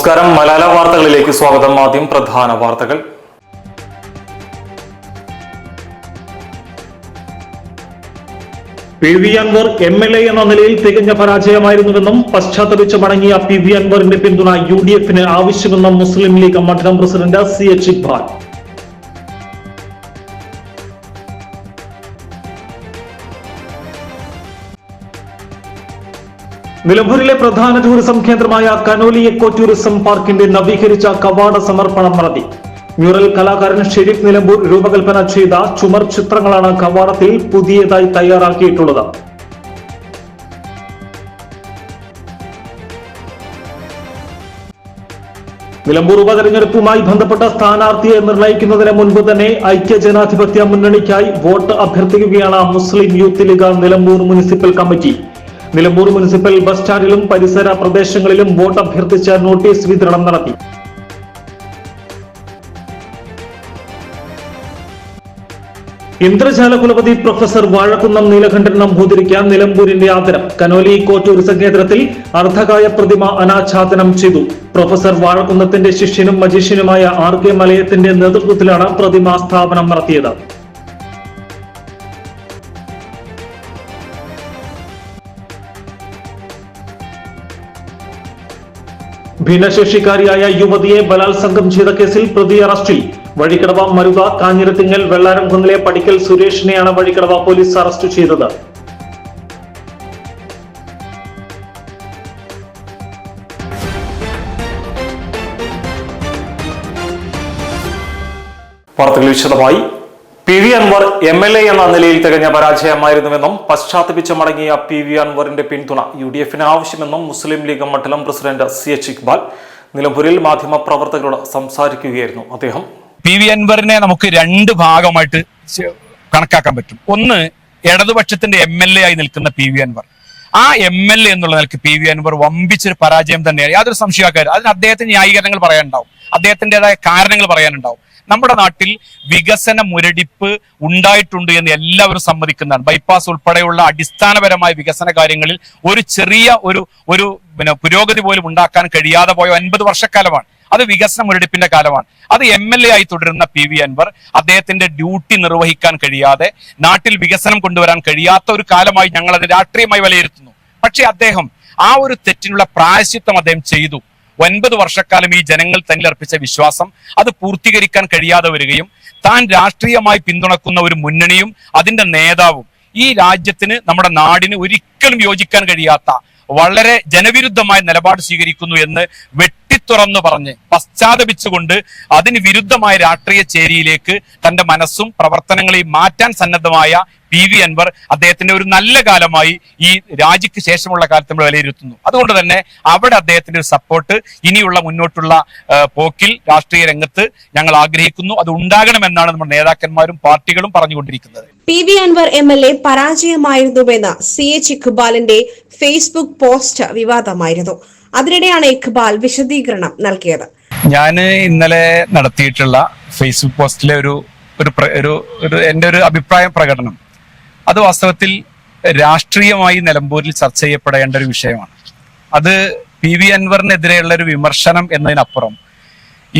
നമസ്കാരം. മലയാള വാർത്തകളിലേക്ക് സ്വാഗതം. ആദ്യം പ്രധാന വാർത്തകൾ. P V Anvar M L A എന്ന നിലയിൽ തികഞ്ഞ പരാജയമായിരുന്നുവെന്നും പശ്ചാത്തപിച്ച് മടങ്ങിയ പി വി അൻവറിന്റെ പിന്തുണ യു ഡി എഫിന് ആവശ്യമെന്നും മുസ്ലിം ലീഗ് മണ്ഡലം പ്രസിഡന്റ് സി എച്ച് ഇക്ബാൽ നിലമ്പൂരിലെ പ്രധാന ടൂറിസം കേന്ദ്രമായ കനോലി എക്കോ ടൂറിസം പാർക്കിന്റെ നവീകരിച്ച കവാട സമർപ്പണം നടത്തി. മ്യൂറൽ കലാകാരൻ ഷെരീഫ് നിലമ്പൂർ രൂപകൽപ്പന ചെയ്ത ചുമർ ചിത്രങ്ങളാണ് കവാടത്തിൽ പുതിയതായി തയ്യാറാക്കിയിട്ടുള്ളത്. നിലമ്പൂർ ഉപതെരഞ്ഞെടുപ്പുമായി ബന്ധപ്പെട്ട സ്ഥാനാർത്ഥിയെ നിർണയിക്കുന്നതിന് മുൻപ് തന്നെ ഐക്യജനാധിപത്യ മുന്നണിക്കായി വോട്ട് അഭ്യർത്ഥിക്കുകയാണ് Muslim Youth League Nilambur municipal committee. Nilambur municipal bus സ്റ്റാൻഡിലും പരിസര പ്രദേശങ്ങളിലും വോട്ട് അഭ്യർത്ഥിച്ച നോട്ടീസ് വിതരണം നടത്തി. ഇന്ദ്രജാല കുലപതി പ്രൊഫസർ വാഴക്കുന്നം നീലകണ്ഠൻ നമ്പൂതിരിക്ക് നിലമ്പൂരിന്റെ ആദരം. കനോലി ടൂറിസം കേന്ദ്രത്തിൽ അർദ്ധകായ പ്രതിമ അനാച്ഛാദനം ചെയ്തു. പ്രൊഫസർ വാഴക്കുന്നത്തിന്റെ ശിഷ്യനും മജീഷ്യനുമായ ആർ കെ മലയത്തിന്റെ നേതൃത്വത്തിലാണ് പ്രതിമ സ്ഥാപനം നടത്തിയത്. ഭിന്നശേഷിക്കാരിയായ യുവതിയെ ബലാത്സംഗം ചെയ്ത കേസിൽ പ്രതി അറസ്റ്റിൽ. വഴിക്കടവ മരുത കാഞ്ഞിരത്തിങ്ങൽ വെള്ളാരം കുന്നിലെ പടിക്കൽ സുരേഷിനെയാണ് വഴിക്കടവ പോലീസ് അറസ്റ്റ് ചെയ്തത്. വാർത്തകൾ വിശദമായി. P V Anvar M L A എന്ന നിലയിൽ തികഞ്ഞ പരാജയമായിരുന്നുവെന്നും പശ്ചാത്തപിച്ച് മടങ്ങിയ പി വി അൻവറിന്റെ പിന്തുണ യു ഡി എഫിന് ആവശ്യമെന്നും മുസ്ലിം ലീഗ് മണ്ഡലം പ്രസിഡന്റ് സി എച്ച് ഇക്ബാൽ നിലമ്പൂരിൽ മാധ്യമപ്രവർത്തകരോട് സംസാരിക്കുകയായിരുന്നു അദ്ദേഹം. പി വി അൻവറിനെ നമുക്ക് രണ്ട് ഭാഗമായിട്ട് കണക്കാക്കാൻ പറ്റും. ഒന്ന് ഇടതുപക്ഷത്തിന്റെ എം എൽ എ ആയി നിൽക്കുന്ന പി വി അൻവർ. ആ എം എൽ എ എന്നുള്ള നിലയ്ക്ക് പി വി അൻവർ വമ്പിച്ചൊരു പരാജയം തന്നെയാണ്. യാതൊരു സംശയക്കാരും അതിന് അദ്ദേഹത്തിന് ന്യായീകരണങ്ങൾ പറയാനുണ്ടാവും. അദ്ദേഹത്തിന്റെതായ കാരണങ്ങൾ പറയാനുണ്ടാവും. നമ്മുടെ നാട്ടിൽ വികസന മുരടിപ്പ് ഉണ്ടായിട്ടുണ്ട് എന്ന് എല്ലാവരും സമ്മതിക്കുന്നതാണ്. ബൈപ്പാസ് ഉൾപ്പെടെയുള്ള അടിസ്ഥാനപരമായ വികസന കാര്യങ്ങളിൽ ഒരു ചെറിയ ഒരു ഒരു പിന്നെ പുരോഗതി പോലും ഉണ്ടാക്കാൻ കഴിയാതെ പോയ ഒൻപത് വർഷക്കാലമാണ്. അത് വികസന മുരടിപ്പിന്റെ കാലമാണ്. അത് എം എൽ എ ആയി തുടരുന്ന പി വി അൻവർ അദ്ദേഹത്തിന്റെ ഡ്യൂട്ടി നിർവഹിക്കാൻ കഴിയാതെ നാട്ടിൽ വികസനം കൊണ്ടുവരാൻ കഴിയാത്ത ഒരു കാലമായി ഞങ്ങൾ അത് രാഷ്ട്രീയമായി വിലയിരുത്തുന്നു. പക്ഷേ അദ്ദേഹം ആ ഒരു തെറ്റിനുള്ള പ്രായശ്ചിത്തം അദ്ദേഹം ചെയ്തു. ഒൻപത് വർഷക്കാലം ഈ ജനങ്ങൾ തന്നിൽ അർപ്പിച്ച വിശ്വാസം അത് പൂർത്തീകരിക്കാൻ കഴിയാതെ വരികയും താൻ രാഷ്ട്രീയമായി പിന്തുണക്കുന്ന ഒരു മുന്നണിയും അതിന്റെ നേതാവും ഈ രാജ്യത്തിന് നമ്മുടെ നാടിന് ഒരിക്കലും യോജിക്കാൻ കഴിയാത്ത വളരെ ജനവിരുദ്ധമായ നിലപാട് സ്വീകരിക്കുന്നു എന്ന് വെട്ടിത്തുറന്നു പറഞ്ഞ് പശ്ചാത്തപിച്ചുകൊണ്ട് അതിന് വിരുദ്ധമായ രാഷ്ട്രീയ ചേരിയിലേക്ക് തന്റെ മനസ്സും പ്രവർത്തനങ്ങളെയും മാറ്റാൻ സന്നദ്ധമായ പി വി അൻവർ അദ്ദേഹത്തിന്റെ ഒരു നല്ല കാലമായി ഈ രാജിക്ക് ശേഷമുള്ള കാലത്ത് നമ്മൾ വിലയിരുത്തുന്നു. അതുകൊണ്ട് തന്നെ അവിടെ അദ്ദേഹത്തിന്റെ ഒരു സപ്പോർട്ട് ഇനിയുള്ള മുന്നോട്ടുള്ള പോക്കിൽ രാഷ്ട്രീയ രംഗത്ത് ഞങ്ങൾ ആഗ്രഹിക്കുന്നു. അത് ഉണ്ടാകണമെന്നാണ് നമ്മുടെ നേതാക്കന്മാരും പാർട്ടികളും പറഞ്ഞുകൊണ്ടിരിക്കുന്നത്. P V Anvar M L A പരാജയമായിരുന്നുവെന്ന C H ഇഖ്ബാലിന്റെ ഫേസ്ബുക്ക് പോസ്റ്റ് വിവാദമായിരുന്നു. അതിനിടെയാണ് ഇഖ്ബാൽ വിശദീകരണം നൽകിയത്. ഞാൻ ഇന്നലെ നടത്തിയിട്ടുള്ള ഫേസ്ബുക്ക് പോസ്റ്റിലെ ഒരു ഒരു ഒരു എന്റെ ഒരു അഭിപ്രായ പ്രകടനം. അത് വാസ്തവത്തിൽ രാഷ്ട്രീയമായി നിലമ്പൂരിൽ ചർച്ച ചെയ്യപ്പെടേണ്ട ഒരു വിഷയമാണ്. അത് പി വി അൻവറിനെതിരെയുള്ള ഒരു വിമർശനം എന്നതിനപ്പുറം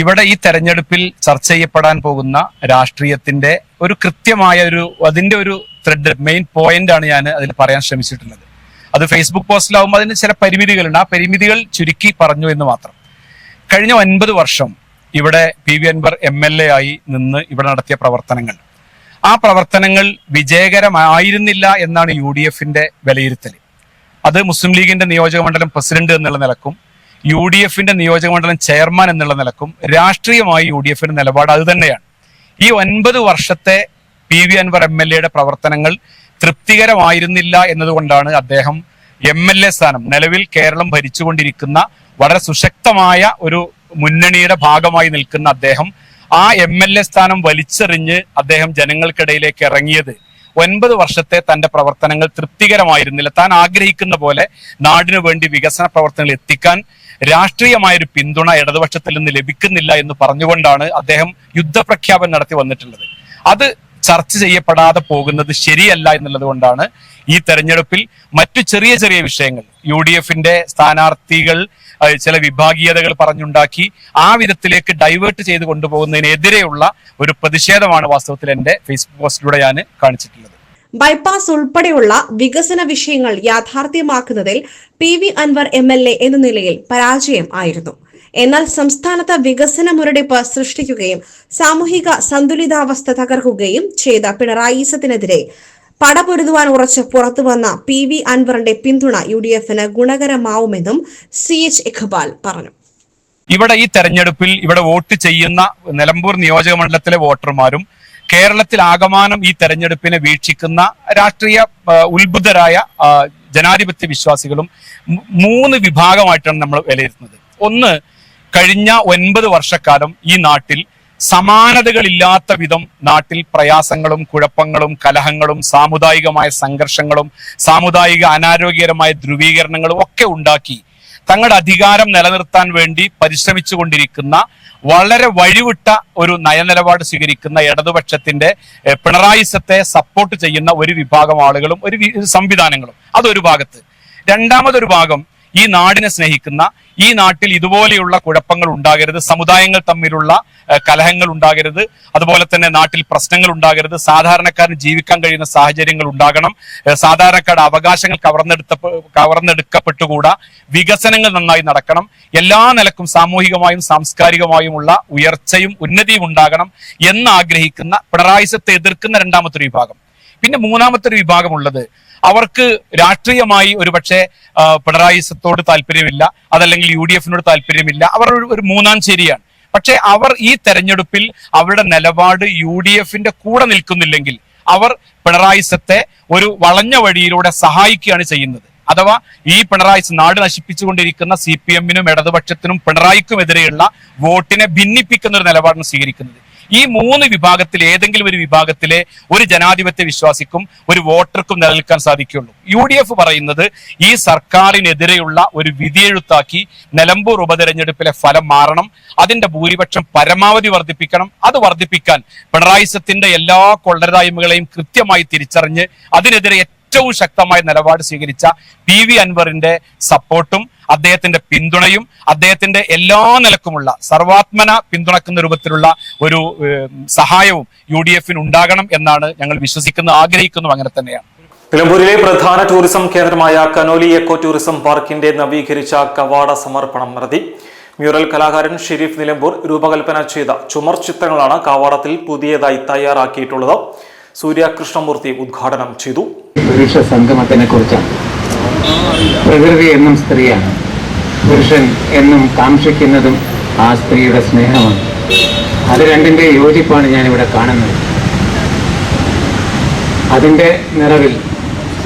ഇവിടെ ഈ തെരഞ്ഞെടുപ്പിൽ ചർച്ച ചെയ്യപ്പെടാൻ പോകുന്ന രാഷ്ട്രീയത്തിന്റെ ഒരു കൃത്യമായ ഒരു അതിന്റെ ഒരു ത്രെഡ് മെയിൻ പോയിന്റ് ആണ് ഞാൻ അതിൽ പറയാൻ ശ്രമിച്ചിട്ടുള്ളത്. അത് ഫേസ്ബുക്ക് പോസ്റ്റിലാവുമ്പോൾ അതിന് ചില പരിമിതികളുണ്ട്. ആ പരിമിതികൾ ചുരുക്കി പറഞ്ഞു എന്ന് മാത്രം. കഴിഞ്ഞ ഒൻപത് വർഷം ഇവിടെ P V Anvar M L A ആയി നിന്ന് ഇവിടെ നടത്തിയ പ്രവർത്തനങ്ങൾ. ആ പ്രവർത്തനങ്ങൾ വിജയകരമായിരുന്നില്ല എന്നാണ് യു ഡി എഫിന്റെ വിലയിരുത്തൽ അത് മുസ്ലിം ലീഗിന്റെ നിയോജക മണ്ഡലം പ്രസിഡന്റ് എന്നുള്ള നിലക്കും യു ഡി എഫിന്റെ നിയോജക മണ്ഡലം ചെയർമാൻ എന്നുള്ള നിലക്കും രാഷ്ട്രീയമായി യു ഡി എഫിന്റെ നിലപാട് അത് തന്നെയാണ്. ഈ ഒൻപത് വർഷത്തെ P V Anvar M L എയുടെ പ്രവർത്തനങ്ങൾ തൃപ്തികരമായിരുന്നില്ല എന്നതുകൊണ്ടാണ് അദ്ദേഹം എം എൽ എ സ്ഥാനം നിലവിൽ കേരളം ഭരിച്ചുകൊണ്ടിരിക്കുന്ന വളരെ സുശക്തമായ ഒരു മുന്നണിയുടെ ഭാഗമായി നിൽക്കുന്ന അദ്ദേഹം ആ എം എൽ എ സ്ഥാനം വലിച്ചെറിഞ്ഞ് അദ്ദേഹം ജനങ്ങൾക്കിടയിലേക്ക് ഇറങ്ങിയത്. ഒൻപത് വർഷത്തെ തന്റെ പ്രവർത്തനങ്ങൾ തൃപ്തികരമായിരുന്നില്ല. താൻ ആഗ്രഹിക്കുന്ന പോലെ നാടിനു വേണ്ടി വികസന പ്രവർത്തനങ്ങൾ എത്തിക്കാൻ രാഷ്ട്രീയമായ ഒരു പിന്തുണ ഇടതുപക്ഷത്തിൽ നിന്ന് ലഭിക്കുന്നില്ല എന്ന് പറഞ്ഞുകൊണ്ടാണ് അദ്ദേഹം യുദ്ധപ്രഖ്യാപനം നടത്തി വന്നിട്ടുള്ളത്. അത് ചർച്ച ചെയ്യപ്പെടാതെ പോകുന്നത് ശരിയല്ല എന്നുള്ളത് കൊണ്ടാണ് ഈ തെരഞ്ഞെടുപ്പിൽ മറ്റു ചെറിയ ചെറിയ വിഷയങ്ങൾ യു ഡി എഫിന്റെ സ്ഥാനാർത്ഥികൾ ചില വിഭാഗീയതകൾ പറഞ്ഞുണ്ടാക്കി ആ വിധത്തിലേക്ക് ഡൈവേർട്ട് ചെയ്ത് കൊണ്ടുപോകുന്നതിനെതിരെയുള്ള ഒരു പ്രതിഷേധമാണ് വാസ്തവത്തിൽ എന്റെ ഫേസ്ബുക്ക് പോസ്റ്റിലൂടെ ഞാൻ കാണിച്ചിട്ടുള്ളത്. ബൈപ്പാസ് ഉൾപ്പെടെയുള്ള വികസന വിഷയങ്ങൾ യാഥാർത്ഥ്യമാക്കുന്നതിൽ P V Anvar M L A എന്ന നിലയിൽ പരാജയം ആയിരുന്നു. എന്നാൽ സംസ്ഥാനത്ത് വികസന മുരടിപ്പ് സൃഷ്ടിക്കുകയും സാമൂഹിക സന്തുലിതാവസ്ഥ തകർക്കുകയും ചെയ്ത പിണറായിസത്തിനെതിരെ പടപൊരുതുവാൻ ഉറച്ച് പുറത്തുവന്ന പി വി അൻവറിന്റെ പിന്തുണ യു ഡി എഫിന് ഗുണകരമാവുമെന്നും സി എച്ച് ഇഖ്ബാൽ പറഞ്ഞു. ഇവിടെ ഈ തെരഞ്ഞെടുപ്പിൽ ഇവിടെ വോട്ട് ചെയ്യുന്ന നിലമ്പൂർ നിയോജക മണ്ഡലത്തിലെ വോട്ടർമാരും കേരളത്തിൽ ആകമാനം ഈ തെരഞ്ഞെടുപ്പിനെ വീക്ഷിക്കുന്ന രാഷ്ട്രീയ ഉത്ഭുതരായ ജനാധിപത്യ വിശ്വാസികളും മൂന്ന് വിഭാഗമായിട്ടാണ് നമ്മൾ വിലയിരുത്തുന്നത്. ഒന്ന് കഴിഞ്ഞ ഒൻപത് വർഷക്കാലം ഈ നാട്ടിൽ സമാനതകളില്ലാത്ത വിധം നാട്ടിൽ പ്രയാസങ്ങളും കുഴപ്പങ്ങളും കലഹങ്ങളും സാമുദായികമായ സംഘർഷങ്ങളും സാമുദായിക അനാരോഗ്യകരമായ ധ്രുവീകരണങ്ങളും ഒക്കെ ഉണ്ടാക്കി തങ്ങളുടെ അധികാരം നിലനിർത്താൻ വേണ്ടി പരിശ്രമിച്ചു കൊണ്ടിരിക്കുന്ന വളരെ വഴിവിട്ട ഒരു നയനിലപാട് സ്വീകരിക്കുന്ന ഇടതുപക്ഷത്തിന്റെ പിണറായിസത്തെ സപ്പോർട്ട് ചെയ്യുന്ന ഒരു വിഭാഗം ആളുകളും ഒരു സംവിധാനങ്ങളും. അതൊരു ഭാഗത്ത്. രണ്ടാമതൊരു ഭാഗം ഈ നാടിനെ സ്നേഹിക്കുന്ന ഈ നാട്ടിൽ ഇതുപോലെയുള്ള കുഴപ്പങ്ങൾ ഉണ്ടാകരുത് സമുദായങ്ങൾ തമ്മിലുള്ള കലഹങ്ങൾ ഉണ്ടാകരുത് അതുപോലെ തന്നെ നാട്ടിൽ പ്രശ്നങ്ങൾ ഉണ്ടാകരുത് സാധാരണക്കാരന് ജീവിക്കാൻ കഴിയുന്ന സാഹചര്യങ്ങൾ ഉണ്ടാകണം സാധാരണക്കാരുടെ അവകാശങ്ങൾ കവർന്നെടുത്ത കവർന്നെടുക്കപ്പെട്ടുകൂടാ വികസനങ്ങൾ നന്നായി നടക്കണം എല്ലാ നിലക്കും സാമൂഹികമായും സാംസ്കാരികമായുമുള്ള ഉയർച്ചയും ഉന്നതിയും ഉണ്ടാകണം എന്ന് ആഗ്രഹിക്കുന്ന പിണറായിസത്തെ എതിർക്കുന്ന രണ്ടാമത്തെ വിഭാഗം. പിന്നെ മൂന്നാമത്തെ ഒരു വിഭാഗമുള്ളത് അവർക്ക് രാഷ്ട്രീയമായി ഒരുപക്ഷെ പിണറായി പിണറായിസത്തോട് താല്പര്യമില്ല അതല്ലെങ്കിൽ യു ഡി എഫിനോട് താല്പര്യമില്ല. അവർ ഒരു- മൂന്നാം ചേരിയാണ് പക്ഷെ അവർ ഈ തെരഞ്ഞെടുപ്പിൽ അവരുടെ നിലപാട് യു ഡി എഫിന്റെ കൂടെ നിൽക്കുന്നില്ലെങ്കിൽ അവർ പിണറായിസത്തെ ഒരു വളഞ്ഞ വഴിയിലൂടെ സഹായിക്കുകയാണ് ചെയ്യുന്നത്. അഥവാ ഈ പിണറായി നാട് നശിപ്പിച്ചുകൊണ്ടിരിക്കുന്ന സി പി എമ്മിനും ഇടതുപക്ഷത്തിനും പിണറായിക്കുമെതിരെയുള്ള വോട്ടിനെ ഭിന്നിപ്പിക്കുന്ന ഒരു നിലപാടാണ് സ്വീകരിക്കുന്നത്. ഈ മൂന്ന് വിഭാഗത്തിൽ ഏതെങ്കിലും ഒരു വിഭാഗത്തിലെ ഒരു ജനാധിപത്യ വിശ്വാസിക്കും ഒരു വോട്ടർക്കും നിലനിൽക്കാൻ സാധിക്കുള്ളൂ യു ഡി എഫ് പറയുന്നത് ഈ സർക്കാരിനെതിരെയുള്ള ഒരു വിധിയെഴുത്താക്കി നിലമ്പൂർ ഉപതെരഞ്ഞെടുപ്പിലെ ഫലം മാറണം അതിന്റെ ഭൂരിപക്ഷം പരമാവധി വർദ്ധിപ്പിക്കണം അത് വർദ്ധിപ്പിക്കാൻ പിണറായിസത്തിന്റെ എല്ലാ കൊള്ളരായ്മകളെയും കൃത്യമായി തിരിച്ചറിഞ്ഞ് അതിനെതിരെ ഏറ്റവും ശക്തമായ നിലപാട് സ്വീകരിച്ച പി വി അൻവറിന്റെ സപ്പോർട്ടും അദ്ദേഹത്തിന്റെ പിന്തുണയും അദ്ദേഹത്തിന്റെ എല്ലാ നിലക്കുമുള്ള സർവാത്മന പിന്തുണക്കുന്ന രൂപത്തിലുള്ള ഒരു സഹായവും യു ഡി എഫിന് ഉണ്ടാകണം എന്നാണ് ഞങ്ങൾ വിശ്വസിക്കുന്നു ആഗ്രഹിക്കുന്നു അങ്ങനെ തന്നെയാണ്. നിലമ്പൂരിലെ പ്രധാന ടൂറിസം കേന്ദ്രമായ കനോലി എക്കോ ടൂറിസം പാർക്കിന്റെ നവീകരിച്ച കവാട സമർപ്പണം നടത്തി. മ്യൂറൽ കലാകാരൻ ഷെരീഫ് നിലമ്പൂർ രൂപകൽപ്പന ചെയ്ത ചുമർ ചിത്രങ്ങളാണ് കവാടത്തിൽ പുതിയതായി തയ്യാറാക്കിയിട്ടുള്ളത്. സൂര്യ കൃഷ്ണമൂർത്തി ഉദ്ഘാടനം ചെയ്തു. പുരുഷ സംഗമത്തിനെ കുറിച്ചാണ്. പ്രകൃതി എന്നും സ്ത്രീയാണ്. പുരുഷൻ എന്നും കാക്ഷിക്കുന്നതും ആ സ്ത്രീയുടെ സ്നേഹമാണ്. അത് രണ്ടിന്റെ യോജിപ്പാണ് ഞാനിവിടെ കാണുന്നത്. അതിന്റെ നിറവിൽ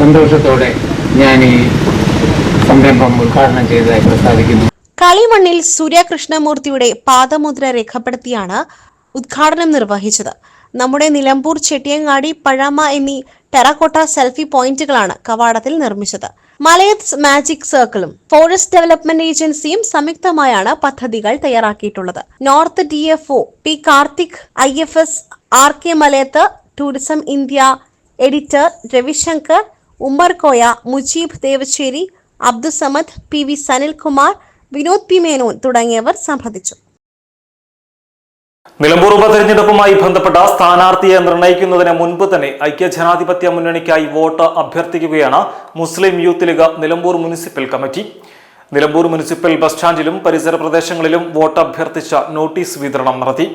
സന്തോഷത്തോടെ ഞാൻ ഈ സംരംഭം ഉദ്ഘാടനം ചെയ്തതായി പ്രസ്താവിക്കുന്നു. കളിമണ്ണിൽ സൂര്യകൃഷ്ണമൂർത്തിയുടെ പാദമുദ്ര രേഖപ്പെടുത്തിയാണ് ഉദ്ഘാടനം നിർവഹിച്ചത്. നമ്മുടെ നിലമ്പൂർ ചെട്ടിയങ്ങാടി പഴമ എന്നീ ടെറക്കോട്ട സെൽഫി പോയിന്റുകളാണ് കവാടത്തിൽ നിർമ്മിച്ചത്. മലയത്ത് മാജിക് സർക്കിളും ഫോറസ്റ്റ് ഡെവലപ്മെന്റ് ഏജൻസിയും സംയുക്തമായാണ് പദ്ധതികൾ തയ്യാറാക്കിയിട്ടുള്ളത്. North D F O P Karthik I F S R K Malayath tourism India editor Ravishankar Ummerkoya Mujeeb Devachery Abdussamad P V Sanilkumar Vinod P Menon തുടങ്ങിയവർ സംബന്ധിച്ചു. നിലമ്പൂർ ഉപതെരഞ്ഞെടുപ്പുമായി ബന്ധപ്പെട്ട സ്ഥാനാർത്ഥിയെ നിർണയിക്കുന്നതിന് മുൻപ് തന്നെ ഐക്യജനാധിപത്യ മുന്നണിക്കായി വോട്ട് അഭ്യർത്ഥിക്കുകയാണ് Muslim Youth League Nilambur municipal committee. Nilambur municipal bus സ്റ്റാൻഡിലും പരിസര പ്രദേശങ്ങളിലും വോട്ട് അഭ്യർത്ഥിച്ച നോട്ടീസ് വിതരണം നടത്തി.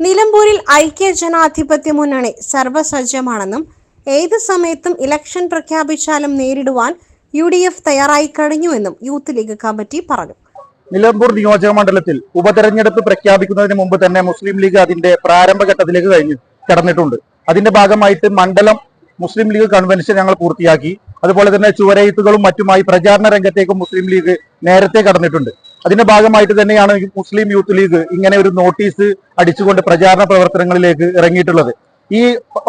നിലമ്പൂരിൽ ഐക്യ ജനാധിപത്യ മുന്നണി സർവസജ്ജമാണെന്നും ഏത് സമയത്തും ഇലക്ഷൻ പ്രഖ്യാപിച്ചാലും നേരിടുവാൻ യു ഡി എഫ് തയ്യാറായി കഴിഞ്ഞുവെന്നും യൂത്ത് ലീഗ് കമ്മിറ്റി പറഞ്ഞു. നിലമ്പൂർ നിയോജക മണ്ഡലത്തിൽ ഉപതെരഞ്ഞെടുപ്പ് പ്രഖ്യാപിക്കുന്നതിന് മുമ്പ് തന്നെ മുസ്ലിം ലീഗ് അതിന്റെ പ്രാരംഭഘട്ടത്തിലേക്ക് കഴിഞ്ഞു കടന്നിട്ടുണ്ട്. അതിന്റെ ഭാഗമായിട്ട് മണ്ഡലം മുസ്ലിം ലീഗ് കൺവെൻഷൻ ഞങ്ങൾ പൂർത്തിയാക്കി. അതുപോലെ തന്നെ ചുവരെഴുത്തുകളും മറ്റുമായി പ്രചാരണ രംഗത്തേക്കും മുസ്ലിം ലീഗ് നേരത്തെ കടന്നിട്ടുണ്ട്. അതിന്റെ ഭാഗമായിട്ട് തന്നെയാണ് മുസ്ലിം യൂത്ത് ലീഗ് ഇങ്ങനെ ഒരു നോട്ടീസ് അടിച്ചുകൊണ്ട് പ്രചാരണ പ്രവർത്തനങ്ങളിലേക്ക് ഇറങ്ങിയിട്ടുള്ളത്. ഈ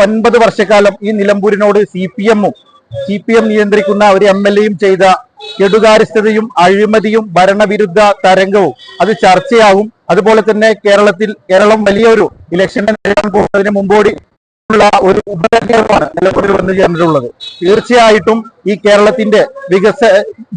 ഒൻപത് വർഷക്കാലം ഈ നിലമ്പൂരിനോട് സി പി എമ്മും സി പി എം നിയന്ത്രിക്കുന്ന ഒരു എം എൽ എയും ചെയ്ത കെടുകാര്യസ്ഥതയും അഴിമതിയും ഭരണവിരുദ്ധ തരംഗവും അത് ചർച്ചയാവും അതുപോലെ തന്നെ കേരളത്തിൽ കേരളം വലിയൊരു ഇലക്ഷൻ നേരിടാൻ പോകുന്നതിന് മുമ്പോടി ഉള്ള ഒരു ഉപതെരഞ്ഞെടുപ്പാണ് നിലമ്പൂരിൽ വന്നു ചേർന്നിട്ടുള്ളത്. തീർച്ചയായിട്ടും ഈ കേരളത്തിന്റെ വികസ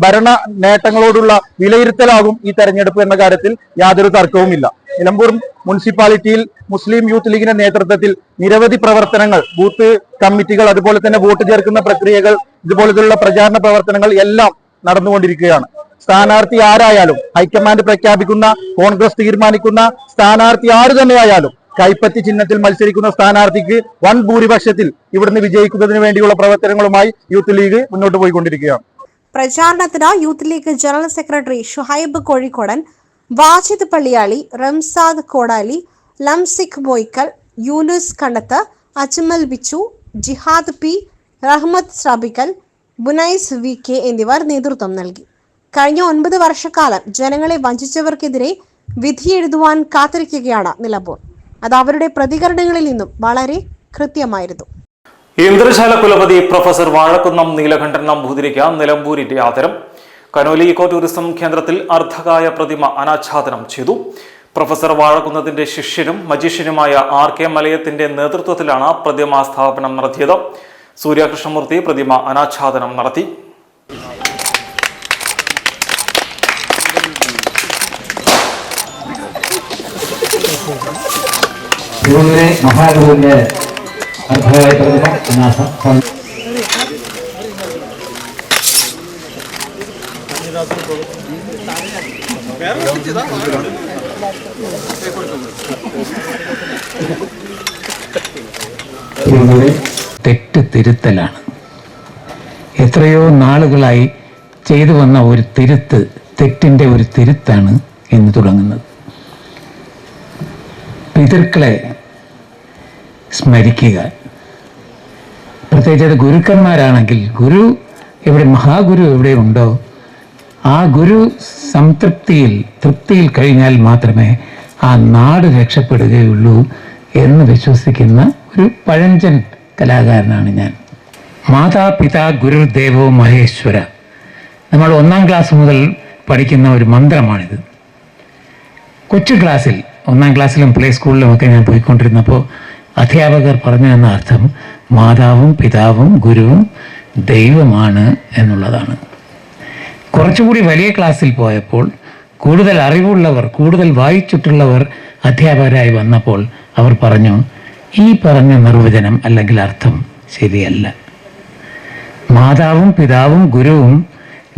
ഭരണ നേട്ടങ്ങളോടുള്ള വിലയിരുത്തലാകും ഈ തെരഞ്ഞെടുപ്പ് എന്ന കാര്യത്തിൽ യാതൊരു തർക്കവുമില്ല. നിലമ്പൂർ മുനിസിപ്പാലിറ്റിയിൽ മുസ്ലിം യൂത്ത് ലീഗിന്റെ നേതൃത്വത്തിൽ നിരവധി പ്രവർത്തനങ്ങൾ ബൂത്ത് കമ്മിറ്റികൾ അതുപോലെ തന്നെ വോട്ട് ചേർക്കുന്ന പ്രക്രിയകൾ ഇതുപോലെയുള്ള പ്രചാരണ പ്രവർത്തനങ്ങൾ എല്ലാം നടന്നുകൊണ്ടിരിക്കുകയാണ്. സ്ഥാനാർത്ഥി ആരായാലും ഹൈക്കമാൻഡ് പ്രഖ്യാപിക്കുന്ന കോൺഗ്രസ് തീരുമാനിക്കുന്ന സ്ഥാനാർത്ഥി ആര് തന്നെയായാലും കൈപ്പത്തി ചിഹ്നത്തിൽ മത്സരിക്കുന്ന സ്ഥാനാർത്ഥിക്ക് വൻ ഭൂരിപക്ഷത്തിൽ ഇവിടുന്ന് വിജയിക്കുന്നതിന് വേണ്ടിയുള്ള പ്രവർത്തനങ്ങളുമായി യൂത്ത് ലീഗ് മുന്നോട്ട് പോയിക്കൊണ്ടിരിക്കുകയാണ്. പ്രചാരണത്തിന് Youth League general secretary Shuhaib Kozhikodan Wajid Palliyali Ramsad Kodali Lamsiq Boikkal Yunus Kannath Ajmal Bichu Jihad P Rahmath Srabikkal Bunais V K എന്നിവർ നേതൃത്വം നൽകി. കഴിഞ്ഞ ഒൻപത് വർഷക്കാലം ജനങ്ങളെ വഞ്ചിച്ചവർക്കെതിരെ വിധിയെഴുതുവാൻ കാത്തിരിക്കുകയാണ് നിലമ്പൂർ. അത് അവരുടെ പ്രതികരണങ്ങളിൽ നിന്നും വളരെ കൃത്യമായിരുന്നു. ഇന്ദ്രശാല കുലപതി പ്രൊഫസർ വാഴക്കുന്നം നീലകണ്ഠൻ നമ്പൂതിരിക്ക് നിലമ്പൂരിന്റെ ആദരം. കനോലി ഇക്കോ ടൂറിസം കേന്ദ്രത്തിൽ അർദ്ധകായ പ്രതിമ അനാച്ഛാദനം ചെയ്തു. പ്രൊഫസർ വാഴക്കുന്നതിന്റെ ശിഷ്യനും മജീഷ്യനുമായ ആർ കെ മലയത്തിന്റെ നേതൃത്വത്തിലാണ് പ്രതിമ സ്ഥാപനം നടത്തിയത്. സൂര്യകൃഷ്ണമൂർത്തി പ്രതിമ അനാച്ഛാദനം നടത്തി. ഗുരുവിനെ മഹാഗുരുവിന്റെ അർദ്ധകായ പ്രതിമ അനാഥ തെറ്റ് തിരുത്തലാണ്. എത്രയോ നാളുകളായി ചെയ്തു വന്ന ഒരു തിരുത്ത് തെറ്റിന്റെ ഒരു തിരുത്താണ് എന്ന് തുടങ്ങുന്നത്. പിതൃക്കളെ സ്മരിക്കുക. പ്രത്യേകിച്ച് അത് ഗുരുക്കന്മാരാണെങ്കിൽ ഗുരു എവിടെ മഹാഗുരു എവിടെ ഉണ്ടോ ആ ഗുരു സംതൃപ്തിയിൽ തൃപ്തിയിൽ കഴിഞ്ഞാൽ മാത്രമേ ആ നാട് രക്ഷപ്പെടുകയുള്ളൂ എന്ന് വിശ്വസിക്കുന്ന ഒരു പഴഞ്ചൻ കലാകാരനാണ് ഞാൻ. മാതാപിതാ ഗുരുദേവോ മഹേശ്വര. നമ്മൾ ഒന്നാം ക്ലാസ് മുതൽ പഠിക്കുന്ന ഒരു മന്ത്രമാണിത്. കൊച്ചു ക്ലാസ്സിൽ ഒന്നാം ക്ലാസ്സിലും പ്ലേ സ്കൂളിലും ഒക്കെ ഞാൻ പോയിക്കൊണ്ടിരുന്നപ്പോൾ അധ്യാപകർ പറഞ്ഞു എന്ന അർത്ഥം മാതാവും പിതാവും ഗുരുവും ദൈവമാണ് എന്നുള്ളതാണ്. കുറച്ചുകൂടി വലിയ ക്ലാസ്സിൽ പോയപ്പോൾ കൂടുതൽ അറിവുള്ളവർ കൂടുതൽ വായിച്ചിട്ടുള്ളവർ അധ്യാപകരായി വന്നപ്പോൾ അവർ പറഞ്ഞു ഈ പറഞ്ഞ നിർവചനം അല്ലെങ്കിൽ അർത്ഥം ശരിയല്ല. മാതാവും പിതാവും ഗുരുവും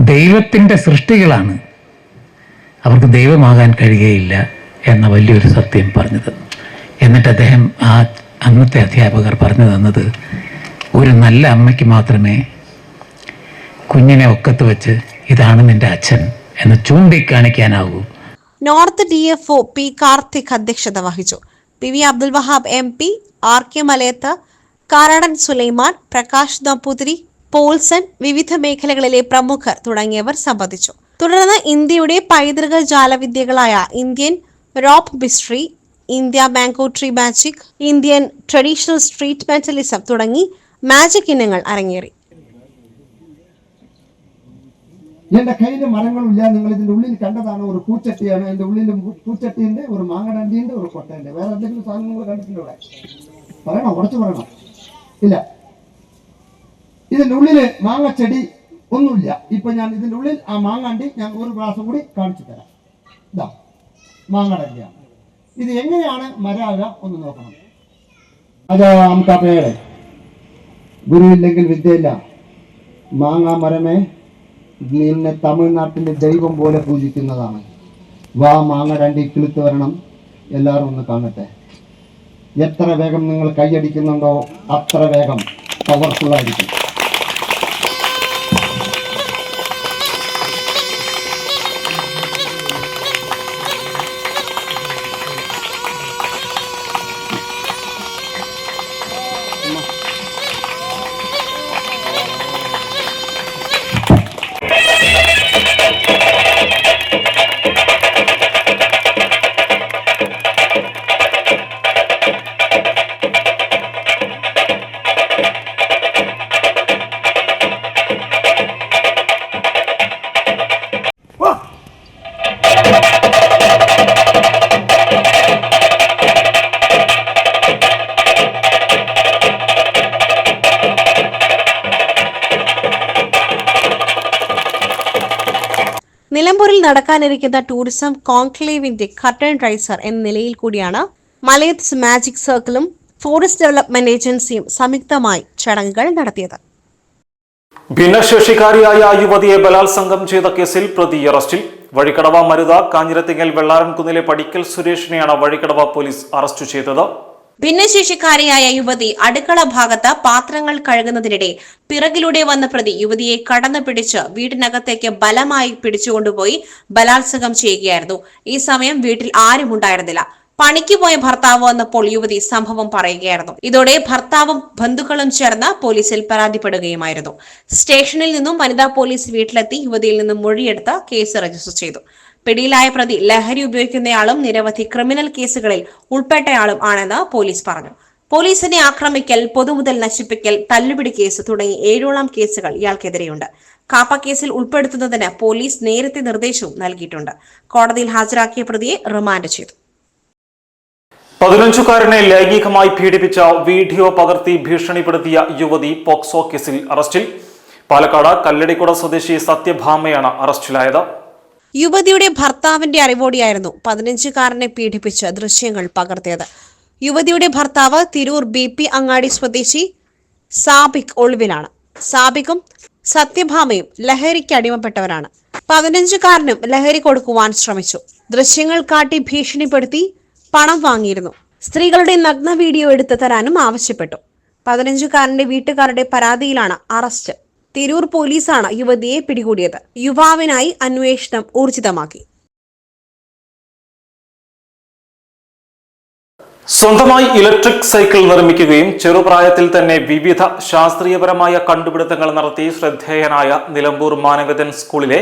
ദൈവത്തിന്റെ സൃഷ്ടികളാണ്. അവർക്ക് ദൈവമാകാൻ കഴിയുകയില്ല എന്ന വലിയൊരു സത്യം പറഞ്ഞത്. എന്നിട്ട് അദ്ദേഹം ആ അന്നത്തെ അധ്യാപകർ പറഞ്ഞു തന്നത് ഒരു നല്ല അമ്മയ്ക്ക് മാത്രമേ കുഞ്ഞിനെ ഒക്കത്ത് വെച്ച് ഇതാണ് നിന്റെ അച്ഛൻ എന്ന് ചൂണ്ടിക്കാണിക്കാനാവൂ. North D F O P Karthik അധ്യക്ഷത വഹിച്ചു. P V Abdul Wahab M P R K Malayath Karadan Sulaiman Prakash Namboothiri Paulson വിവിധ മേഖലകളിലെ പ്രമുഖർ തുടങ്ങിയവർ സംബന്ധിച്ചു. തുടർന്ന് ഇന്ത്യയുടെ പൈതൃക ജാലവിദ്യകളായ Indian rope ബിസ്ട്രി India mango tree magic Indian traditional street mentalism തുടങ്ങി മാജിക് ഇനങ്ങൾ അരങ്ങേറി. എന്റെ കയ്യിൽ മരങ്ങളില്ല നിങ്ങൾ ഇതിന്റെ ഉള്ളിൽ കണ്ടതാണ്? ഒരു പൂച്ചട്ടിയാണ്? എന്റെ ഉള്ളിൽ പൂച്ചട്ടിയുണ്ട് ഒരു മാങ്ങടണ്ടിയുണ്ട് ഒരു കൊട്ടയുണ്ട്. വേറെ എന്തെങ്കിലും സാധനങ്ങൾ നിങ്ങൾ കണ്ടിട്ടുണ്ടോ ഇവിടെ? പറയണോ? ഉറച്ചു പറയണോ? ഇല്ല. ഇതിന്റെ ഉള്ളിൽ മാങ്ങച്ചെടി ഒന്നുമില്ല. ഇപ്പൊ ഞാൻ ഇതിന്റെ ഉള്ളിൽ ആ മാങ്ങാണ്ടി ഞാൻ ഒരു ഗ്ലാസ് കൂടി കാണിച്ചു തരാം. ഇതാ മാങ്ങടണ്ടിയാണ്. ഇത് എങ്ങനെയാണ് മരാക ഒന്ന് നോക്കണം. അതാ നമുക്ക് പേര്. ഗുരുവില്ലെങ്കിൽ വിദ്യയില്ല. മാങ്ങാ മരമേ നിന്നെ തമിഴ്നാട്ടിന്റെ ദൈവം പോലെ പൂജിക്കുന്നതാണ്. വാ മാങ്ങ രണ്ടി കിളുത്ത് വരണം. എല്ലാവരും ഒന്ന് കാണട്ടെ. എത്ര വേഗം നിങ്ങൾ കൈയടിക്കുന്നുണ്ടോ അത്ര വേഗം പവർഫുൾ നടക്കാനിരിക്കുന്ന ടൂറിസം കോൺക്ലേവിന്റെ കട്ടൺ റൈസർ എന്ന നിലയിൽ കൂടിയാണ് മലയത്ത് മാജിക് സർക്കിളും ഫോറസ്റ്റ് ഡെവലപ്മെന്റ് ഏജൻസിയും സംയുക്തമായി ചടങ്ങുകൾ നടത്തിയത്. ഭിന്നശേഷിക്കാരിയായ യുവതിയെ ബലാത്സംഗം ചെയ്ത കേസിൽ പ്രതി അറസ്റ്റിൽ. വഴിക്കടവ മരുത കാഞ്ഞിരത്തിങ്ങൽ വെള്ളാരൻകുന്നിലെ പടിക്കൽ സുരേഷിനെയാണ് വഴിക്കടവ പോലീസ് അറസ്റ്റ് ചെയ്തത്. ഭിന്നശേഷിക്കാരിയായ യുവതി അടുക്കള ഭാഗത്ത് പാത്രങ്ങൾ കഴുകുന്നതിനിടെ പിറകിലൂടെ വന്ന പ്രതി യുവതിയെ കടന്നു പിടിച്ച് വീടിനകത്തേക്ക് ബലമായി പിടിച്ചുകൊണ്ടുപോയി ബലാത്സംഗം ചെയ്യുകയായിരുന്നു. ഈ സമയം വീട്ടിൽ ആരും ഉണ്ടായിരുന്നില്ല പണിക്ക് പോയ ഭർത്താവ് വന്നപ്പോൾ യുവതി സംഭവം പറയുകയായിരുന്നു. ഇതോടെ ഭർത്താവും ബന്ധുക്കളും ചേർന്ന് പോലീസിൽ പരാതിപ്പെടുകയുമായിരുന്നു. സ്റ്റേഷനിൽ നിന്നും വനിതാ പോലീസ് വീട്ടിലെത്തി യുവതിയിൽ നിന്നും മൊഴിയെടുത്ത് കേസ് രജിസ്റ്റർ ചെയ്തു. പിടിയിലായ പ്രതി ലഹരി ഉപയോഗിക്കുന്നയാളും നിരവധി ക്രിമിനൽ കേസുകളിൽ ഉൾപ്പെട്ടയാളും ആണെന്ന് പോലീസ് പറഞ്ഞു. പോലീസിനെ ആക്രമിക്കൽ പൊതുമുതൽ നശിപ്പിക്കൽ തല്ലുപിടി കേസ് തുടങ്ങി ഏഴോളം കേസുകൾ ഇയാൾക്കെതിരെയുണ്ട്. കാപ്പ കേസിൽ ഉൾപ്പെടുത്തുന്നതിന് പോലീസ് നേരത്തെ നിർദ്ദേശവും നൽകിയിട്ടുണ്ട്. കോടതിയിൽ ഹാജരാക്കിയ പ്രതിയെ റിമാൻഡ് ചെയ്തു. പതിനഞ്ചുകാരനെ ലൈംഗികമായി പീഡിപ്പിച്ച വീഡിയോ പകർത്തി ഭീഷണിപ്പെടുത്തിയ യുവതി പോക്സോ കേസിൽ അറസ്റ്റിൽ. പാലക്കാട് കല്ലടിക്കുട സ്വദേശി സത്യഭാമയാണ് അറസ്റ്റിലായത്. യുവതിയുടെ ഭർത്താവിന്റെ അറിവോടെയായിരുന്നു പതിനഞ്ചുകാരനെ പീഡിപ്പിച്ച് ദൃശ്യങ്ങൾ പകർത്തിയത്. യുവതിയുടെ ഭർത്താവ് തിരൂർ ബി പി അങ്ങാടി സ്വദേശി സാബിക് ഒളിവിലാണ്. സാബിക്കും സത്യഭാമയും ലഹരിക്ക് അടിമപ്പെട്ടവരാണ്. പതിനഞ്ചുകാരനും ലഹരി കൊടുക്കുവാൻ ശ്രമിച്ചു. ദൃശ്യങ്ങൾ കാട്ടി ഭീഷണിപ്പെടുത്തി പണം വാങ്ങിയിരുന്നു. സ്ത്രീകളുടെ നഗ്ന വീഡിയോ എടുത്തു തരാനും ആവശ്യപ്പെട്ടു. പതിനഞ്ചുകാരന്റെ വീട്ടുകാരുടെ പരാതിയിലാണ് അറസ്റ്റ്. തിരൂർ പോലീസാണ് യുവതിയെ പിടികൂടിയത്. യുവാവിനായി അന്വേഷണം ഊർജിതമാക്കി. സ്വന്തമായി ഇലക്ട്രിക് സൈക്കിൾ നിർമ്മിക്കുകയും ചെറുപ്രായത്തിൽ തന്നെ വിവിധ ശാസ്ത്രീയപരമായ കണ്ടുപിടുത്തങ്ങൾ നടത്തി ശ്രദ്ധേയനായ നിലമ്പൂർ മാനവതൻ സ്കൂളിലെ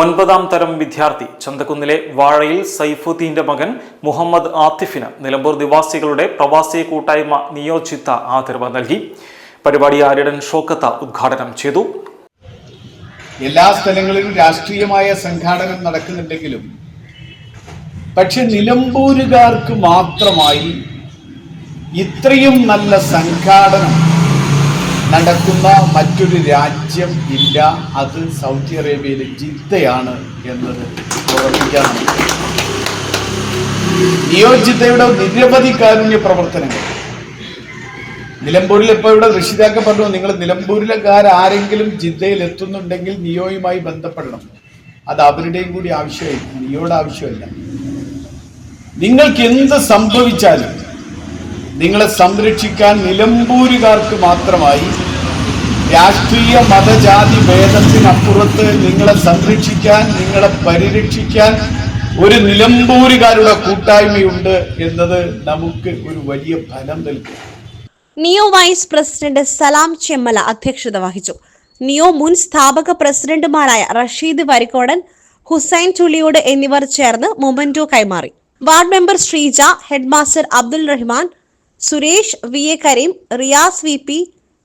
ഒൻപതാം തരം വിദ്യാർത്ഥി ചന്തക്കുന്നിലെ വാഴയിൽ സൈഫുദ്ദീന്റെ മകൻ മുഹമ്മദ് ആത്തിഫിന് നിലമ്പൂർ നിവാസികളുടെ പ്രവാസി കൂട്ടായ്മ നിയോജിത ആദരവ് നൽകി. പരിപാടി ആര്യടൻ ഷോക്കത്ത ഉദ്ഘാടനം ചെയ്തു. എല്ലാ സ്ഥലങ്ങളിലും രാഷ്ട്രീയമായ സംഘാടനം നടക്കുന്നുണ്ടെങ്കിലും പക്ഷെ നിലമ്പൂരുകാർക്ക് മാത്രമായി ഇത്രയും നല്ല സംഘാടനം നടക്കുന്ന മറ്റൊരു രാജ്യം ഇല്ല. അത് സൗദി അറേബ്യയിലെ ജിദ്ദയാണ് എന്നത് നിയോ നിയോജിതയുടെ നിരവധി കാരുണ്യ പ്രവർത്തനങ്ങൾ. നിലമ്പൂരിൽ ഇപ്പോൾ ഇവിടെ ഋഷിതാക്കെ പറഞ്ഞു നിങ്ങൾ നിലമ്പൂരിലെക്കാർ ആരെങ്കിലും ജിദ്ദയിൽ എത്തുന്നുണ്ടെങ്കിൽ നിയോയുമായി ബന്ധപ്പെടണം. അത് അവരുടെയും കൂടി ആവശ്യമായി നിയോയുടെ ആവശ്യമല്ല. നിങ്ങൾക്ക് എന്ത് സംഭവിച്ചാലും നിങ്ങളെ സംരക്ഷിക്കാൻ നിലമ്പൂരുകാർക്ക് മാത്രമായി രാഷ്ട്രീയ മതജാതി ഭേദത്തിനപ്പുറത്ത് നിങ്ങളെ സംരക്ഷിക്കാൻ നിങ്ങളെ പരിരക്ഷിക്കാൻ ഒരു നിലമ്പൂരുകാരുടെ കൂട്ടായ്മയുണ്ട് എന്നത് നമുക്ക് ഒരു വലിയ ഫലം നൽകും. Neo vice president Salam Chemmala അധ്യക്ഷത വഹിച്ചു. നിയോ മുൻ സ്ഥാപക പ്രസിഡന്റുമാരായ റഷീദ് വരിക്കോടൻ ഹുസൈൻ ചുള്ളിയോട് എന്നിവർ ചേർന്ന് മൊമന്റോ കൈമാറി. Ward member Sreeja headmaster Abdul Rahman Suresh V A Kareem Riyas V P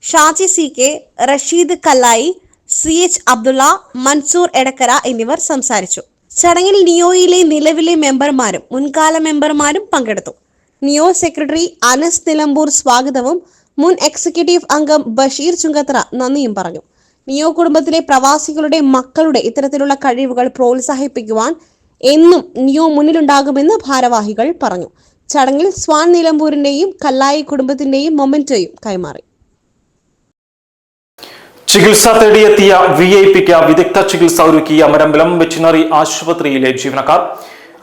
Shaji C K Rasheed Kallayi C H Abdulla Mansoor Edakkara എന്നിവർ സംസാരിച്ചു. ചടങ്ങിൽ നിയോയിലെ നിലവിലെ മെമ്പർമാരും മുൻകാല മെമ്പർമാരും പങ്കെടുത്തു. നിയോ സെക്രട്ടറി അനസ് നിലമ്പൂർ സ്വാഗതവും മുൻ എക്സിക്യൂട്ടീവ് അംഗം ബഷീർ ചുങ്കത്ര നന്ദിയും പറഞ്ഞു. നിയോ കുടുംബത്തിലെ പ്രവാസികളുടെ മക്കളുടെ ഇത്തരത്തിലുള്ള കഴിവുകൾ പ്രോത്സാഹിപ്പിക്കുവാൻ എന്നും നിയോ മുന്നിലുണ്ടാകുമെന്ന് ഭാരവാഹികൾ പറഞ്ഞു. ചടങ്ങിൽ സ്വാൻ നിലമ്പൂരിന്റെയും കല്ലായി കുടുംബത്തിന്റെയും മൊമെന്റോയും കൈമാറി. ചികിത്സ തേടിയെത്തിയ വി ഐ പിക്ക് വിദഗ്ധ ചികിത്സ ഒരുക്കിയ മരമ്പലം വെറ്റിനറി ആശുപത്രിയിലെ ജീവനക്കാർ.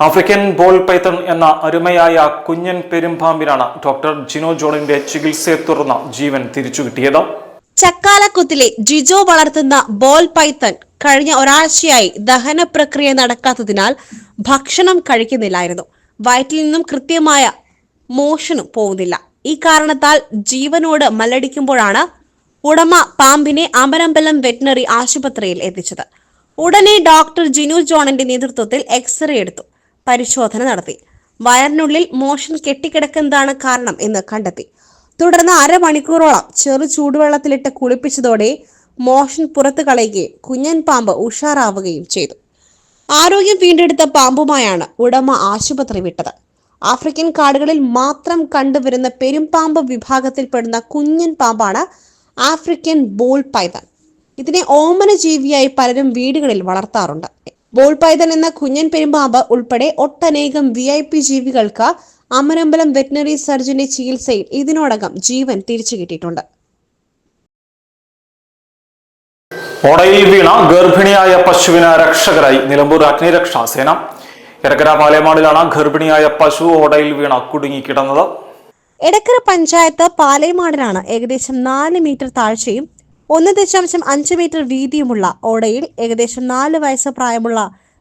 ആഫ്രിക്കൻ ബോൾ പൈത്തൺ എന്ന അരുമയായ കുഞ്ഞൻ പെരുമ്പാമ്പിനാണ് ഡോക്ടർ ജിനോ ജോണിന്റെ ചികിത്സയെ തുടർന്ന് ജീവൻ തിരിച്ചു കിട്ടിയത്. ചക്കാലക്കുത്തിലെ ജിജോ വളർത്തുന്ന ബോൾ പൈത്തൺ കഴിഞ്ഞ ഒരാഴ്ചയായി ദഹന പ്രക്രിയ നടക്കാത്തതിനാൽ ഭക്ഷണം കഴിക്കുന്നില്ലായിരുന്നു. വയറ്റിൽ നിന്നും കൃത്യമായ മോഷനും പോകുന്നില്ല ഈ കാരണത്താൽ ജീവനോട് മല്ലടിക്കുമ്പോഴാണ് ഉടമ പാമ്പിനെ അമരമ്പലം വെറ്റിനറി ആശുപത്രിയിൽ എത്തിച്ചത്. ഉടനെ ഡോക്ടർ ജിനു ജോണിന്റെ നേതൃത്വത്തിൽ എക്സ്റേ എടുത്തു. പരിശോധന നടത്തി. വയറിനുള്ളിൽ മോഷൻ കെട്ടിക്കിടക്കുന്നതാണ് കാരണം എന്ന് കണ്ടെത്തി. തുടർന്ന് അരമണിക്കൂറോളം ചെറു ചൂടുവെള്ളത്തിലിട്ട് കുളിപ്പിച്ചതോടെ മോഷൻ പുറത്തു കളയുകയും കുഞ്ഞൻ പാമ്പ് ഉഷാറാവുകയും ചെയ്തു. ആരോഗ്യം വീണ്ടെടുത്ത പാമ്പുമായാണ് ഉടമ ആശുപത്രി വിട്ടത്. ആഫ്രിക്കൻ കാടുകളിൽ മാത്രം കണ്ടുവരുന്ന പെരുമ്പാമ്പ് വിഭാഗത്തിൽപ്പെടുന്ന കുഞ്ഞൻ പാമ്പാണ് ആഫ്രിക്കൻ ബോൾ പൈതൻ ഇതിനെ ഓമന ജീവിയായി പലരും വീടുകളിൽ വളർത്താറുണ്ട്. ബോൾ പൈതൻ എന്ന കുഞ്ഞൻ പെരുമ്പാമ്പ് ഉൾപ്പെടെ ഒട്ടനേകം വി ഐ പി ജീവികൾക്ക് അമരമ്പലം വെറ്റിനറി സർജന്റെ ചികിത്സയിൽ ഇതിനോടകം ജീവൻ തിരിച്ചു കിട്ടിയിട്ടുണ്ട്. ഓടയിൽ വീണ ഗർഭിണിയായ പശുവിന് രക്ഷകരായി നിലമ്പൂർ അഗ്നിരക്ഷാ സേന എടക്കര പാലേമാടിലാണ് ഗർഭിണിയായ പശു ഓടയിൽ വീണ കുടുങ്ങിക്കിടന്നത് എടക്കര പഞ്ചായത്ത് പാലയമാടിനാണ് ഏകദേശം നാല് മീറ്റർ താഴ്ചയും ഒന്ന് ദശാംശം അഞ്ച് മീറ്റർ വീതിയുമുള്ള ഓടയിൽ ഏകദേശം നാല് വയസ്സ് പ്രായമുള്ള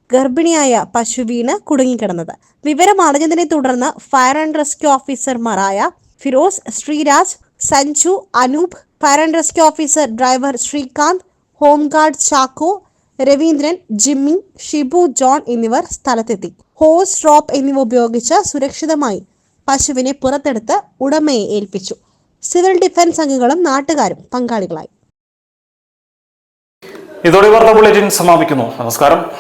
ഗർഭിണിയായ പശു വീണ് കുടുങ്ങിക്കിടന്നത്. വിവരം അറിഞ്ഞതിനെ തുടർന്ന് ഫയർ ആൻഡ് റെസ്ക്യൂ ഓഫീസർമാരായ Firoz Sreeraj Sanju Anoop fire and rescue officer driver Sreekanth home guard Chacko Raveendran Jimmy Shibu John എന്നിവർ സ്ഥലത്തെത്തി. ഹോസ് റോപ്പ് എന്നിവ ഉപയോഗിച്ച് സുരക്ഷിതമായി പശുവിനെ പുറത്തെടുത്ത് ഉടമയെ ഏൽപ്പിച്ചു. സിവിൽ ഡിഫൻസ് അംഗങ്ങളും നാട്ടുകാരും പങ്കാളികളായി. ഇതോടെ വാർത്താ ബുള്ളറ്റിൻ സമാപിക്കുന്നു. നമസ്കാരം.